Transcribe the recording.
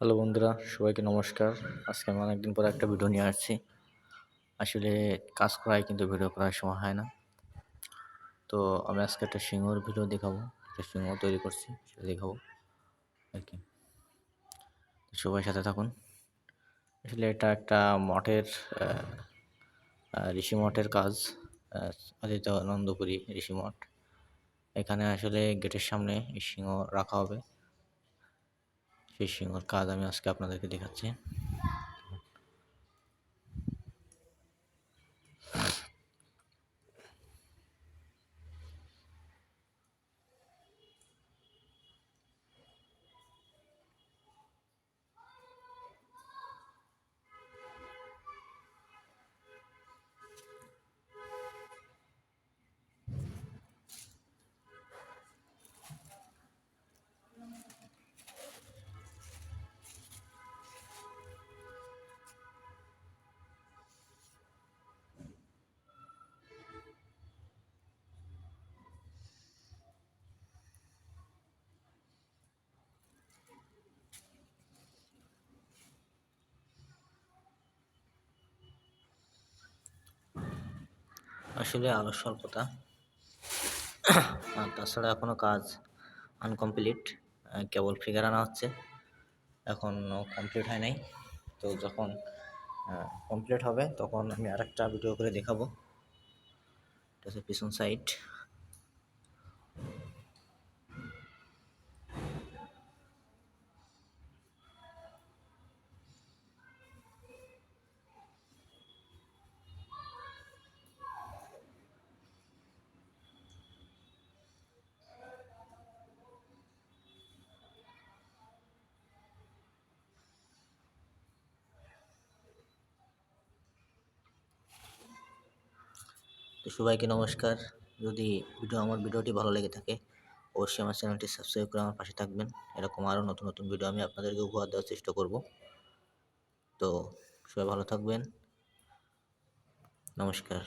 Hello বন্ধুরা সবাইকে নমস্কার। আজকে আমি অনেকদিন পর একটা ভিডিও নিয়ে আসছি। আসলে কাজ করায় কিন্তু ভিডিও করার সময় হয় না। তো আমি আজকে একটা সিংহর ভিডিও দেখাবো। একটা সিংহ তৈরি করছি সেটা দেখাবো। আর কি। সবাই সাথে থাকুন। আসলে এটা একটা মঠের ঋষি মঠের কাজ। আহ, আদিত্য আনন্দপুরী ঋষি মঠ। এখানে আসলে গেটের সামনে এই সিংহ রাখা হবে। সেই সিংহর কাজ আমি আজকে আপনাদেরকে দেখাচ্ছি। আসলে আলো স্বল্পতা। আর তাছাড়া এখনও কাজ আনকমপ্লিট কেবল ফিগার আনা হচ্ছে। এখনও কমপ্লিট হয় নাই। তো যখন কমপ্লিট হবে, তখন আমি আরেকটা ভিডিও করে দেখাবো। পিছন সাইড তো সবাইকে নমস্কার। যদি ভিডিও আমার ভিডিওটি ভালো লেগে থাকে, অবশ্যই আমার চ্যানেলটি সাবস্ক্রাইব করে আমার পাশে থাকবেন। এরকম আরও নতুন নতুন ভিডিও আমি আপনাদেরকে উপহার দেওয়ার চেষ্টা করব। তো সবাই ভালো থাকবেন। নমস্কার।